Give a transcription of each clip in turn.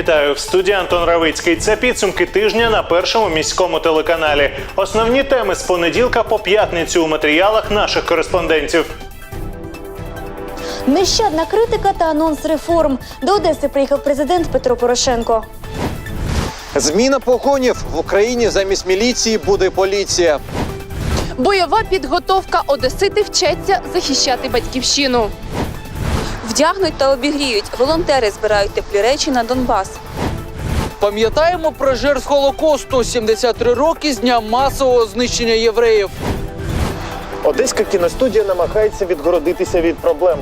Вітаю в студії Антон Равицький. Це підсумки тижня на першому міському телеканалі. Основні теми з понеділка по п'ятницю у матеріалах наших кореспондентів. Нещадна критика та анонс реформ. До Одеси приїхав президент Петро Порошенко. Зміна погонів в Україні замість міліції буде поліція. Бойова підготовка Одесити вчаться захищати батьківщину. Вдягнуть та обігріють. Волонтери збирають теплі речі на Донбас. Пам'ятаємо про жертв Холокосту 73 роки з дня масового знищення євреїв. Одеська кіностудія намагається відгородитися від проблем.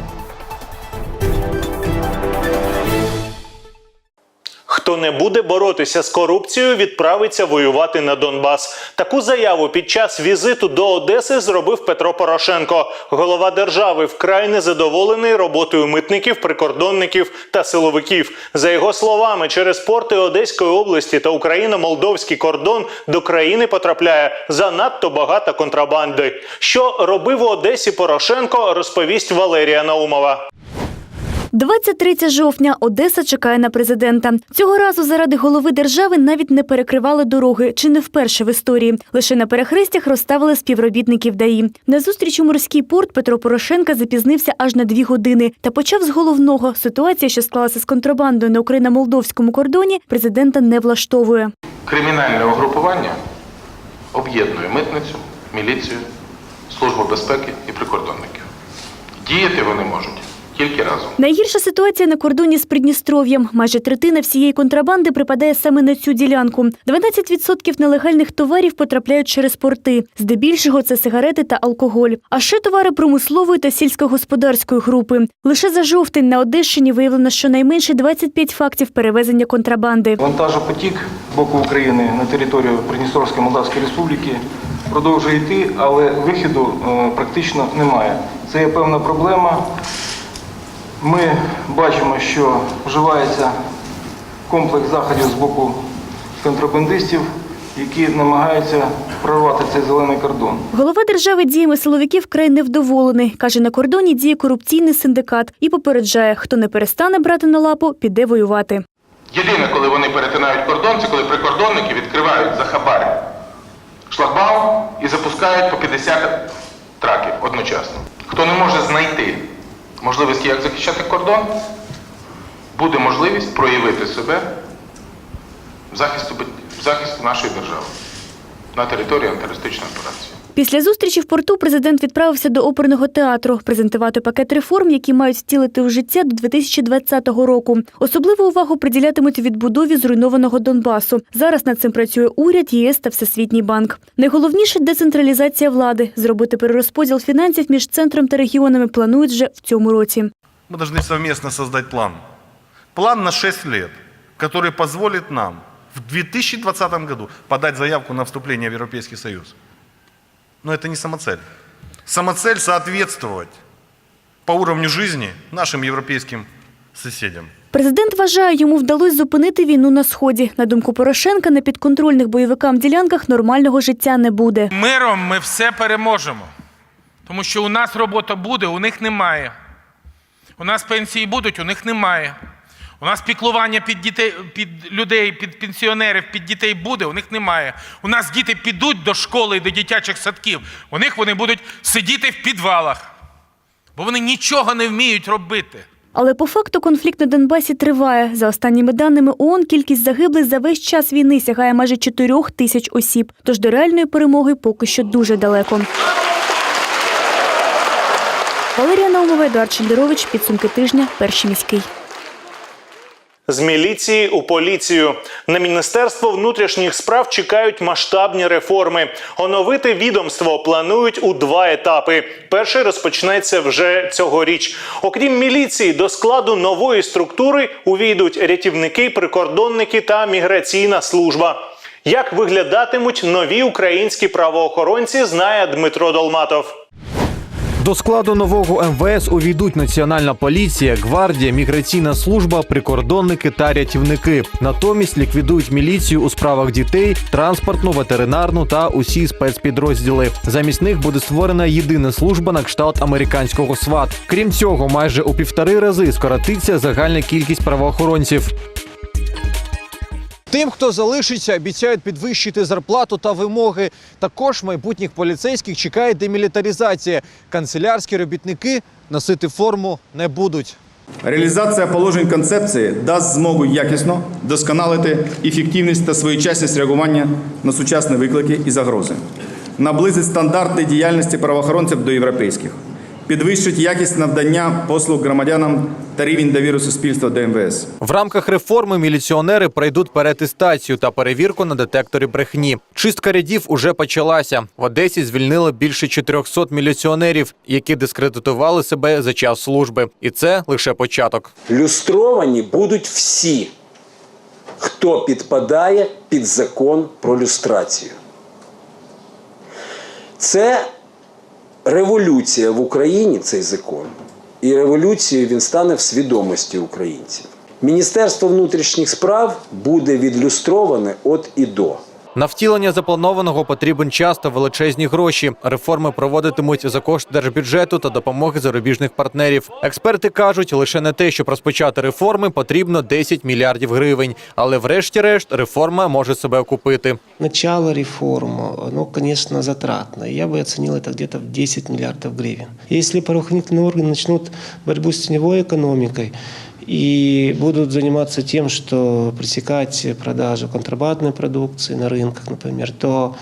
Хто не буде боротися з корупцією, відправиться воювати на Донбас. Таку заяву під час візиту до Одеси зробив Петро Порошенко. Голова держави вкрай незадоволений роботою митників, прикордонників та силовиків. За його словами, через порти Одеської області та Україно-молдовський кордон до країни потрапляє занадто багато контрабанди. Що робив у Одесі Порошенко, розповість Валерія Наумова. 23 жовтня Одеса чекає на президента. Цього разу заради голови держави навіть не перекривали дороги, чи не вперше в історії. Лише на перехрестях розставили співробітників ДАІ. На зустріч у морський порт Петро Порошенка запізнився аж на дві години та почав з головного. Ситуація, що склалася з контрабандою на Україно-молдовському кордоні, президента не влаштовує. Кримінальне угрупування об'єднує митницю, міліцію, службу безпеки і прикордонників. Діяти вони можуть тільки разом. Найгірша ситуація на кордоні з Придністров'ям. Майже третина всієї контрабанди припадає саме на цю ділянку. 12% нелегальних товарів потрапляють через порти. Здебільшого це сигарети та алкоголь. А ще товари промислової та сільськогосподарської групи. Лише за жовтень на Одещині виявлено щонайменше 25 фактів перевезення контрабанди. Вантажопотік з боку України на територію Придністровської Молдавської Республіки продовжує йти, але вихіду е, практично немає. Це є певна проблема. Ми бачимо, що вживається комплекс заходів з боку контрабандистів, які намагаються прорвати цей зелений кордон. Голова держави діями силовиків край невдоволений. Каже, на кордоні діє корупційний синдикат і попереджає, хто не перестане брати на лапу, піде воювати. Єдине, коли вони перетинають кордон, це коли прикордонники відкривають за хабар шлагбаум і запускають по 50 траків одночасно. Хто не може знайти можливості, як захищати кордон, буде можливість проявити себе в захисту, в захисту нашої держави на території антитерористичної операції. Після зустрічі в порту президент відправився до оперного театру презентувати пакет реформ, які мають втілити в життя до 2020 року. Особливу увагу приділятимуть відбудові зруйнованого Донбасу. Зараз над цим працює уряд, ЄС та Всесвітній банк. Найголовніше децентралізація влади. Зробити перерозподіл фінансів між центром та регіонами планують вже в цьому році. Мы должны совместно создать план. План на 6 лет, который позволит нам в 2020 году подать заявку на вступление в Европейский Союз. Но это не самоцель. Самоцель соответствовать по уровню жизни нашим европейским соседям. Президент вважає, йому вдалося зупинити війну на сході. На думку Порошенка, на підконтрольних бойовикам ділянках нормального життя не буде. Миром ми все переможемо. Тому що у нас робота буде, у них немає. У нас пенсії будуть, у них немає. У нас піклування під дітей, під людей, під пенсіонерів, під дітей буде, у них немає. У нас діти підуть до школи і до дитячих садків. У них вони будуть сидіти в підвалах, бо вони нічого не вміють робити. Але по факту конфлікт на Донбасі триває. За останніми даними ООН, кількість загиблих за весь час війни сягає майже 4 тисяч осіб. Тож до реальної перемоги поки що дуже далеко. Валерія Наумова, Едуард Шендерович. Підсумки тижня. Перший міський. З міліції у поліцію на міністерство внутрішніх справ чекають масштабні реформи. Оновити відомство планують у два етапи. Перший розпочнеться вже цьогоріч. Окрім міліції, до складу нової структури увійдуть рятівники, прикордонники та міграційна служба. Як виглядатимуть нові українські правоохоронці, знає Дмитро Долматов. До складу нового МВС увійдуть Національна поліція, гвардія, міграційна служба, прикордонники та рятівники. Натомість ліквідують міліцію у справах дітей, транспортну, ветеринарну та усі спецпідрозділи. Замість них буде створена єдина служба на кшталт американського СВАТ. Крім цього, майже у півтори рази скоротиться загальна кількість правоохоронців. Тим, хто залишиться, обіцяють підвищити зарплату та вимоги. Також майбутніх поліцейських чекає демілітаризація. Канцелярські робітники носити форму не будуть. Реалізація положень концепції дасть змогу якісно досконалити ефективність та своєчасність реагування на сучасні виклики і загрози, наблизить стандарти діяльності правоохоронців до європейських, підвищить якість навдання послуг громадянам та рівень довіри суспільства до МВС. В рамках реформи міліціонери пройдуть перетестацію та перевірку на детекторі брехні. Чистка рядів уже почалася. В Одесі звільнили більше 400 міліціонерів, які дискредитували себе за час служби. І це лише початок. Люстровані будуть всі, хто підпадає під закон про люстрацію. Це революція в Україні, цей закон. І революцією він стане в свідомості українців. Міністерство внутрішніх справ буде відлюстроване от і до. На втілення запланованого потрібен час та величезні гроші. Реформи проводитимуть за кошт держбюджету та допомоги зарубіжних партнерів. Експерти кажуть, лише на те, щоб розпочати реформи, потрібно 10 мільярдів гривень. Але врешті-решт реформа може себе окупити. Начало реформ, оно, конечно, затратно. Я бы оценил это где-то в 10 миллиардов гривен. Если правоохранительные органы начнут борьбу с теневой экономикой и будут заниматься тем, что пресекать продажу контрабандной продукции на рынках, например, то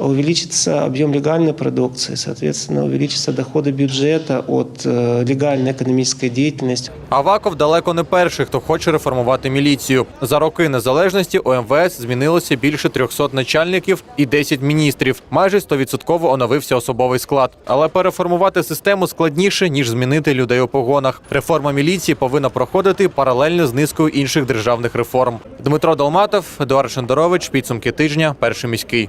увеличится объем легальной продукции, соответственно, увеличатся доходы бюджета от э, легальной экономической деятельности. Аваков далеко не перший, хто хоче реформувати міліцію. За роки незалежності у МВС змінилося більше 300 начальників і 10 міністрів. Майже 100% оновився особовий склад. Але переформувати систему складніше ніж змінити людей у погонах. Реформа міліції повинна проходити паралельно з низкою інших державних реформ. Дмитро Долматов, Едуард Шендерович, підсумки тижня, перший міський.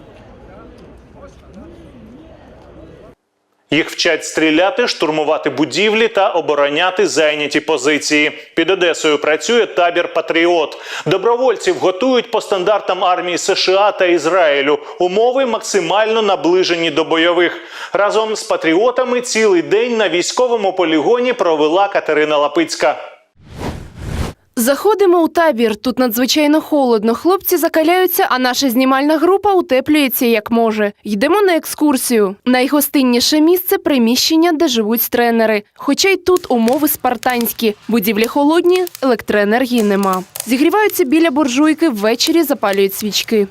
Їх вчать стріляти, штурмувати будівлі та обороняти зайняті позиції. Під Одесою працює табір Патріот. Добровольців готують по стандартам армії США та Ізраїлю. Умови максимально наближені до бойових. Разом з патріотами цілий день на військовому полігоні провела Катерина Лапицька. Заходимо у табір. Тут надзвичайно холодно. Хлопці закаляються, а наша знімальна група утеплюється як може. Йдемо на екскурсію. Найгостинніше місце приміщення, де живуть тренери. Хоча й тут умови спартанські. Будівлі холодні, електроенергії нема. Зігріваються біля буржуйки, ввечері запалюють свічки.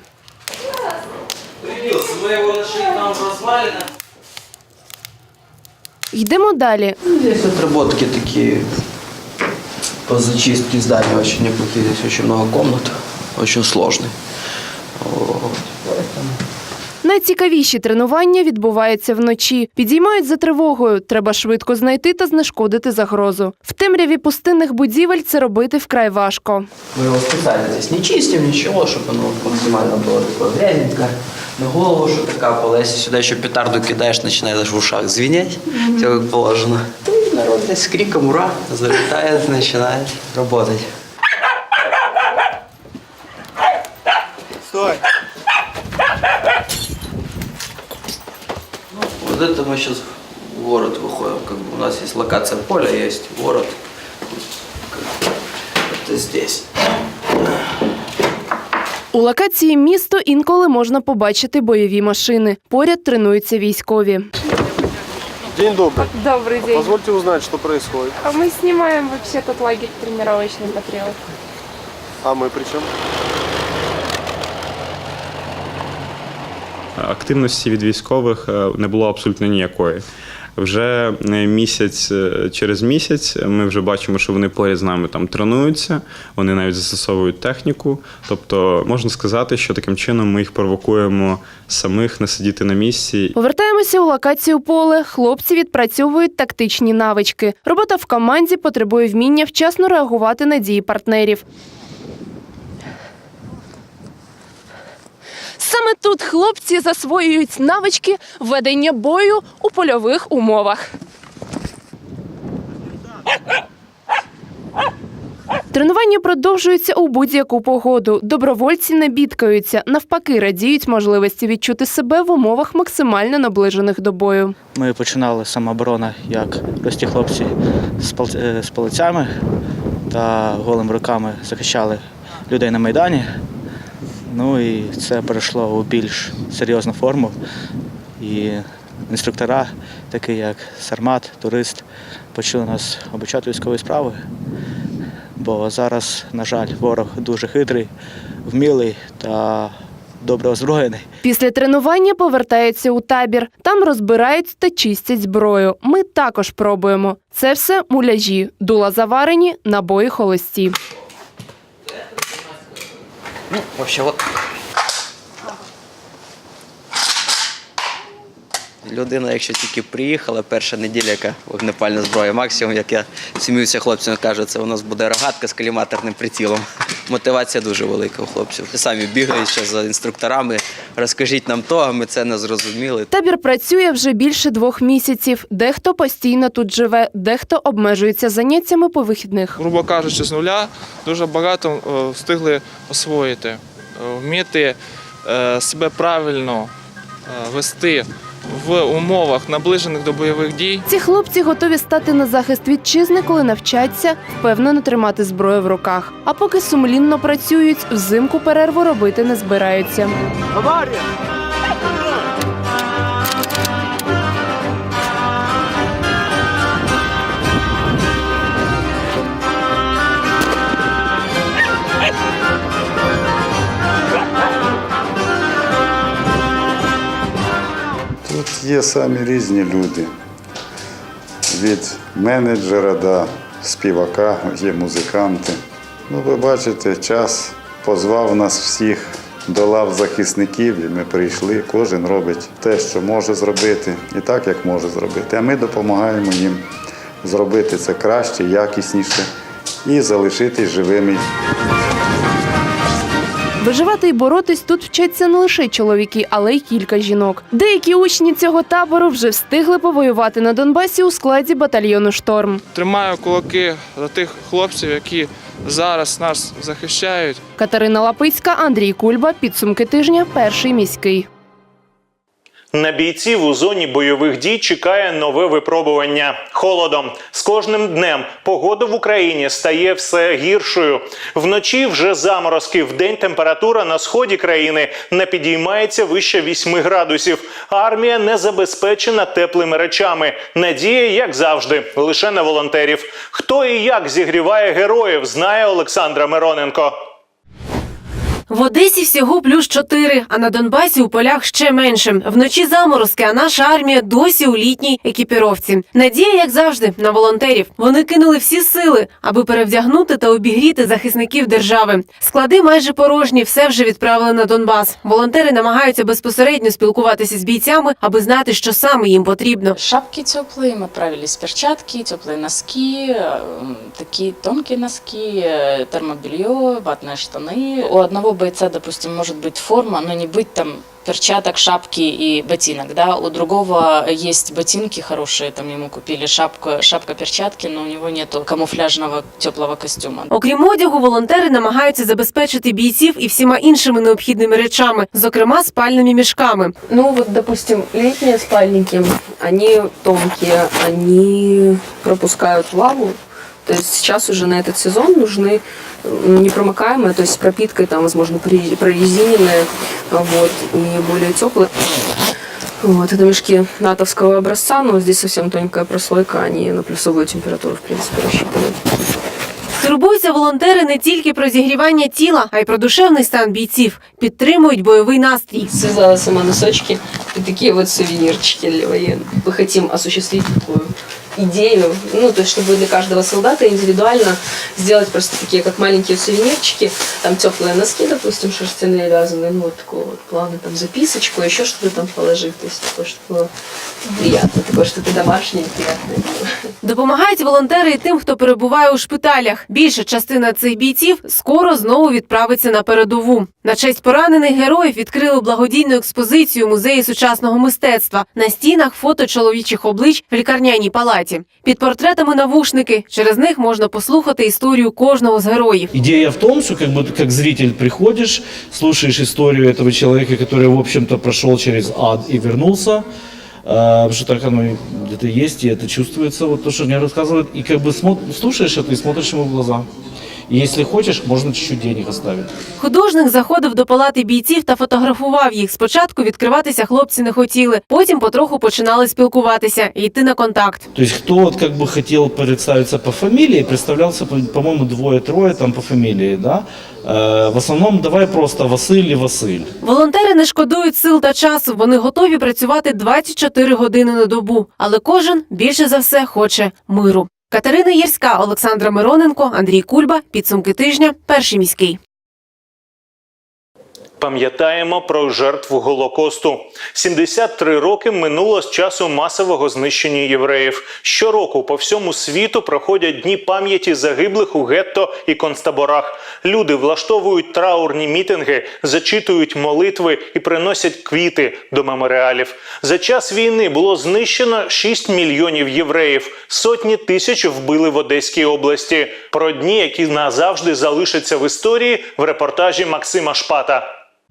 Йдемо далі. Здесь отработки такие по зачистке здания очень неплохие. Здесь очень много комнат, очень сложные. Вот. Найцікавіші тренування відбуваються вночі. Підіймають за тривогою. Треба швидко знайти та знешкодити загрозу. В темряві пустинних будівель це робити вкрай важко. Мы его специально здесь не чистим, ничего, чтобы оно максимально было такое грязненько. На голову что-то капало. Если сюда еще петарду кидаешь, начинает аж в ушах звенеть, все как положено. И народ здесь с криком «Ура!» залетает, начинает работать. Стой! Вот это мы сейчас в город выходим. Как бы у нас есть локация поля, есть город. Как бы Это здесь. У локації місто інколи можна побачити бойові машини. Поряд тренуються військові. День добрый. Добрый день. Позвольте узнать, что происходит. А Мы снимаем вообще тот лагерь тренировочный Патриот. А мы при чем? Активності від військових е, не було абсолютно ніякої. Вже е, місяць е, через місяць ми вже бачимо, що вони поряд з нами там тренуються, вони навіть застосовують техніку. Тобто можна сказати, що таким чином ми їх провокуємо самих не сидіти на місці Повертаємося у локацію поле. Хлопці відпрацьовують тактичні навички. Робота в команді потребує вміння вчасно реагувати на дії партнерів. Саме тут хлопці засвоюють навички ведення бою у польових умовах. Тренування продовжуються у будь-яку погоду. Добровольці не бідкаються, навпаки, радіють можливості відчути себе в умовах максимально наближених до бою. Ми починали самооборона як прості хлопці е, з палицями та голими руками захищали людей на Майдані. Ну і це перейшло у більш серйозну форму. І інструктора, такі як Сармат, турист, почали нас обучати військової справи. Бо зараз, на жаль, ворог дуже хитрий, вмілий та добре озброєний. Після тренування повертаються у табір. Там розбирають та чистять зброю. Ми також пробуємо. Це все муляжі, дула заварені, набої холості. Ну, вообще, от. Людина, якщо тільки приїхала, перша неділя, яка вогнепальна зброя, максимум, як я сміюся хлопцям, кажу, це у нас буде рогатка з коліматорним прицілом. Мотивація дуже велика у хлопців. Самі бігають ще за інструкторами. Розкажіть нам то, а ми це не зрозуміли. Табір працює вже більше двох місяців. Дехто постійно тут живе, дехто обмежується заняттями по вихідних. грубо кажучи, з нуля дуже багато е, встигли освоїти, Е, вміти е, себе правильно вести в умовах, наближених до бойових дій. Ці хлопці готові стати на захист вітчизни, коли навчаться впевнено тримати зброю в руках. А поки сумлінно працюють, взимку перерву робити не збираються. Є самі різні люди. Від менеджера до співака, є музиканти. Ну, ви бачите, час позвав нас всіх до лав захисників, і ми прийшли. Кожен робить те, що може зробити, і так, як може зробити. А ми допомагаємо їм зробити це краще, якісніше і залишитись живими. Виживати і боротись тут вчаться не лише чоловіки, але й кілька жінок. Деякі учні цього табору вже встигли повоювати на Донбасі у складі батальйону Шторм. Тримаю кулаки за тих хлопців, які зараз нас захищають. Катерина Лапицька, Андрій Кульба. Підсумки тижня. Перший міський. На бійців у зоні бойових дій чекає нове випробування холодом. З кожним днем погода в Україні стає все гіршою. Вночі вже заморозки. В день температура на сході країни не підіймається вище 8 градусів. Армія не забезпечена теплими речами. Надія, як завжди, лише на волонтерів. Хто і як зігріває героїв, знає Олександра Мироненко. В Одесі всього плюс 4, а на Донбасі у полях ще менше. Вночі заморозки, а наша армія досі у літній екіпіровці. Надія, як завжди, на волонтерів. Вони кинули всі сили, аби перевдягнути та обігріти захисників держави. Склади майже порожні, все вже відправили на Донбас. Волонтери намагаються безпосередньо спілкуватися з бійцями, аби знати, що саме їм потрібно. Шапки теплые, мы отправились перчатки, теплые носки, э, м, такие тонкие носки, э, термобелье, ватные штаны. У одного бойца, допустим, может быть форма, но не быть там перчаток, шапки и ботинок, да, у другого есть ботинки хорошие, там ему купили шапка, шапка, перчатки, но у него нету камуфляжного теплого костюма. Окрім одягу, волонтери намагаються забезпечити бійців і всіма іншими необхідними речами, зокрема спальними мішками. Ну вот, допустим, летние спальники, они тонкие, они пропускают влагу. То есть сейчас уже на этот сезон нужны м, непромокаемые, то есть с пропиткой, там, возможно, при- прорезиненные, вот, и более теплые. Вот, это мешки натовского образца, но здесь совсем тоненькая прослойка, они на плюсовую температуру, в принципе, рассчитаны. Турбуються волонтери не тільки про зігрівання тіла, а й про душевний стан бійців. Підтримують бойовий настрій. Связала сама носочки и такие вот сувенирчики для военных. Мы хотим осуществить такую идею, ну, то есть, чтобы для каждого солдата индивидуально сделать просто такие, как маленькие сувенирчики, там теплые носки, допустим, шерстяные вязаные, ну, вот такого вот плана, там записочку, еще что-то там положить, то есть, такое, чтобы было приятно, такое что-то домашнее, приятное было. Допомагають волонтери і тим, хто перебуває у шпиталях. Більша частина цих бійців скоро знову відправиться на передову. На честь поранених героїв відкрили благодійну експозицію музею сучасного мистецтва. На стінах фото чоловічих облич в лікарняній палаті. Під портретами навушники. Через них можна послухати історію кожного з героїв. Идея в том, что как бы ты как зритель приходишь, слушаешь историю этого человека, который, в общем-то, прошел через ад и вернулся, а, потому что так оно и где-то есть, и это чувствуется, вот то, что мне рассказывают, и как бы смо- слушаешь это и смотришь ему в глаза. И если хочешь, можно чуть-чуть денег оставить. Художник заходив до палати бійців та фотографував їх. Спочатку відкриватися хлопці не хотіли, потім потроху починали спілкуватися і йти на контакт. То есть кто вот как бы хотел представиться по фамилии, представлялся, по- по-моему, двое-трое там по фамилии, да? Э, В основном давай просто Василь и Василь. Волонтери не шкодують сил та часу. Вони готові працювати 24 години на добу, але кожен більше за все хоче миру. Катерина Єрська, Олександра Мироненко, Андрій Кульба. Підсумки тижня. Перший міський. Пам'ятаємо про жертву Голокосту. 73 роки минуло з часу масового знищення євреїв. Щороку по всьому світу проходять дні пам'яті загиблих у гетто і концтаборах. Люди влаштовують траурні мітинги, зачитують молитви і приносять квіти до меморіалів. За час війни було знищено 6 мільйонів євреїв. Сотні тисяч вбили в Одеській області. Про дні, які назавжди залишаться в історії, в репортажі Максима Шпата. –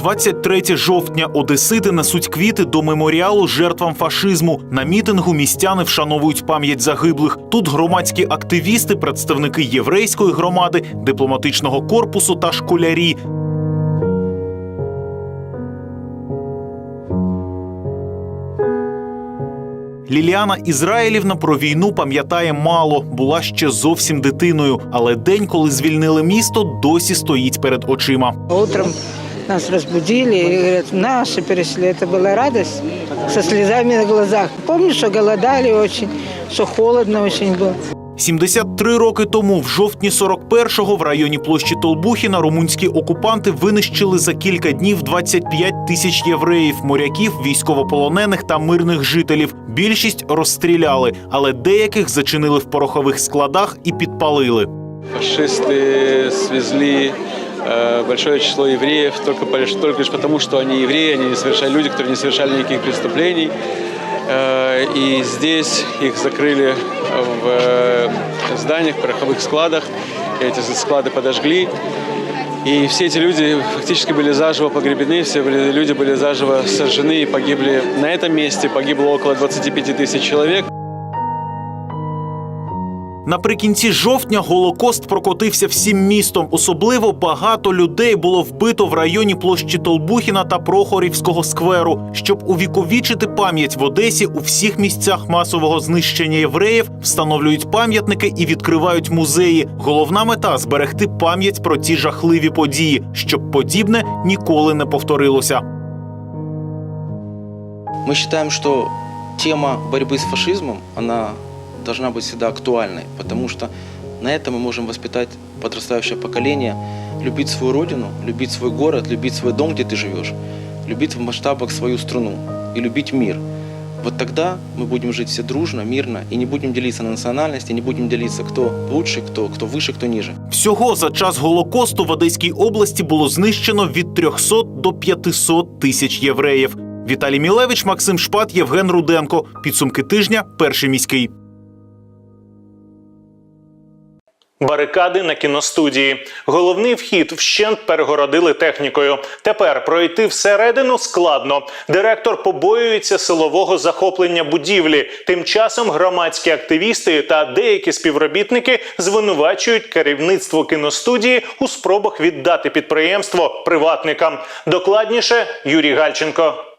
23 жовтня Одесити несуть квіти до меморіалу жертвам фашизму. На мітингу містяни вшановують пам'ять загиблих. Тут громадські активісти, представники єврейської громади, дипломатичного корпусу та школярі. Ліліана Ізраїлівна про війну пам'ятає мало, була ще зовсім дитиною. Але день, коли звільнили місто, досі стоїть перед очима. Утром нас разбудили и говорят, наши перешли. Это была радость со слезами на глазах. Помню, что голодали очень, что холодно очень было. 73 роки тому, в жовтні 41-го, в районі площі Толбухіна, румунські окупанти винищили за кілька днів 25 тисяч євреїв, моряків, військовополонених та мирних жителів. Більшість розстріляли, але деяких зачинили в порохових складах і підпалили. Фашисты свезли э, большое число евреев только, только лишь потому, что они евреи, они не совершали люди, которые не совершали никаких преступлений. Э, и здесь их закрыли в э, зданиях, в пороховых складах. Эти склады подожгли. И все эти люди фактически были заживо погребены, все были, люди были заживо сожжены и погибли на этом месте. Погибло около 25 тысяч человек. Наприкінці жовтня Голокост прокотився всім містом. Особливо багато людей було вбито в районі площі Толбухіна та Прохорівського скверу. Щоб увіковічити пам'ять в Одесі, у всіх місцях масового знищення євреїв встановлюють пам'ятники і відкривають музеї. Головна мета зберегти пам'ять про ці жахливі події, щоб подібне ніколи не повторилося. Мы считаем, что тема борьбы с фашизмом, она должна быть всегда актуальной, потому что на это мы можем воспитать подрастающее поколение, любить свою родину, любить свой город, любить свой дом, где ты живешь, любить в масштабах свою страну и любить мир. Вот тогда мы будем жить все дружно, мирно и не будем делиться на национальности, не будем делиться, кто лучше, кто, кто выше, кто ниже. Всього за час Голокосту в Одеській області було знищено від 300 до 500 тисяч євреїв. Віталій Мілевич, Максим Шпат, Євген Руденко. Підсумки тижня. Перший міський. Барикади на кіностудії. Головний вхід вщент перегородили технікою. Тепер пройти всередину складно. Директор побоюється силового захоплення будівлі. Тим часом громадські активісти та деякі співробітники звинувачують керівництво кіностудії у спробах віддати підприємство приватникам. Докладніше Юрій Гальченко.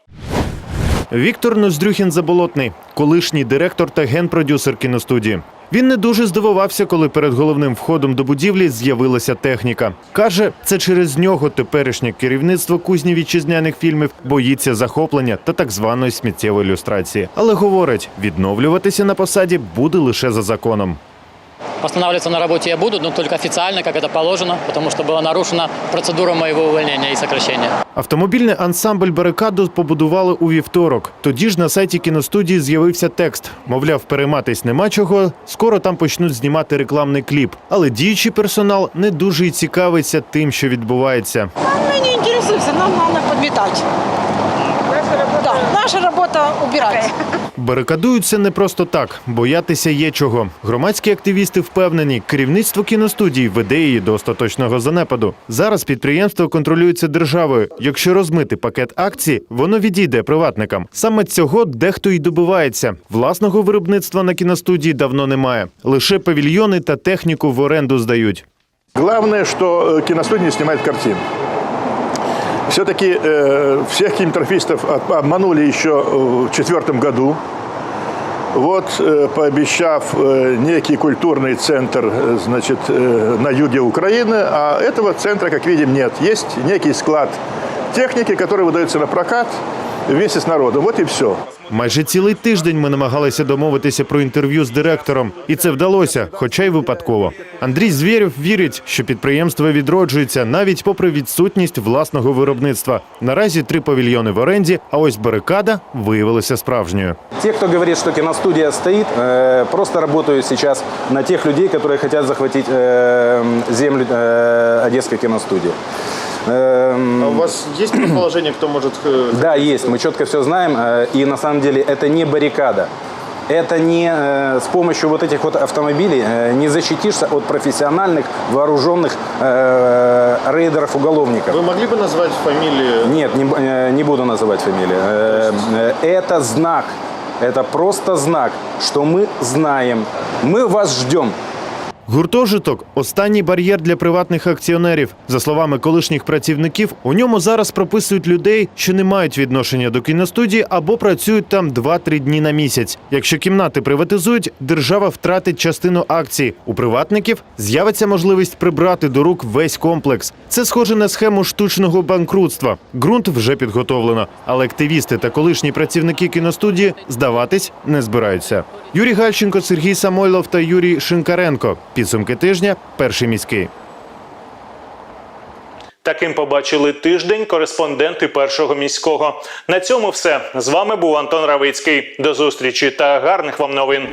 Віктор Ноздрюхін Заболотний, колишній директор та генпродюсер кіностудії. Він не дуже здивувався, коли перед головним входом до будівлі з'явилася техніка. Каже, це через нього теперішнє керівництво кузні вітчизняних фільмів боїться захоплення та так званої сміттєвої ілюстрації. Але говорить, відновлюватися на посаді буде лише за законом. Останавливаться на работе я буду, но только официально, как это положено, потому что была нарушена процедура моего увольнения и сокращения. Автомобільний ансамбль барикаду побудували у вівторок. Тоді ж на сайті кіностудії з'явився текст. Мовляв, перейматись нема чого. Скоро там почнуть знімати рекламний кліп. Але діючий персонал не дуже й цікавиться тим, що відбувається. Мы не интересуемся, нам надо подметать. Убирать. Барикадуються не просто так, боятися є чого. Громадські активісти впевнені, керівництво кіностудії веде її до остаточного занепаду. Зараз підприємство контролюється державою. Якщо розмити пакет акцій, воно відійде приватникам. Саме цього дехто й добивається. Власного виробництва на кіностудії давно немає. Лише павільйони та техніку в оренду здають. Главное, что э, киностудия не снимает картин. Все-таки э, всех кинематографистов от- обманули еще в четвертом году. Вот, э, пообещав э, некий культурный центр э, значит, э, на юге Украины, а этого центра, как видим, нет. Есть некий склад техники, который выдается на прокат вместе с народом. Вот и все. Майже цілий тиждень ми намагалися домовитися про інтерв'ю з директором, і це вдалося, хоча й випадково. Андрій Звєрєв вірить, що підприємство відроджується навіть попри відсутність власного виробництва. Наразі три павільйони в оренді, а ось барикада виявилася справжньою. Те, кто говорит, что киностудия стоит, э, просто работают сейчас на тех людей, которые хотят захватить э, землю э, Одесской киностудии. Эм, А у вас есть предположение, кто может... э, Да, есть, мы четко все знаем, э, и на самом деле это не баррикада. Это не э, с помощью вот этих вот автомобилей не защитишься от профессиональных вооруженных э, рейдеров-уголовников. Вы могли бы назвать фамилии? Нет, не, не буду называть фамилии. Это знак, это просто знак, что мы знаем, мы вас ждем. Гуртожиток останній бар'єр для приватних акціонерів. За словами колишніх працівників, у ньому зараз прописують людей, що не мають відношення до кіностудії або працюють там 2-3 дні на місяць. Якщо кімнати приватизують, держава втратить частину акцій. У приватників з'явиться можливість прибрати до рук весь комплекс. Це схоже на схему штучного банкрутства. Ґрунт вже підготовлено, але активісти та колишні працівники кіностудії здаватись не збираються. Юрій Гальченко, Сергій Самойлов та Юрій Шинкаренко. Підсумки тижня. Перший міський. Таким побачили тиждень кореспонденти першого міського. На цьому все з вами був Антон Равицький. До зустрічі та гарних вам новин.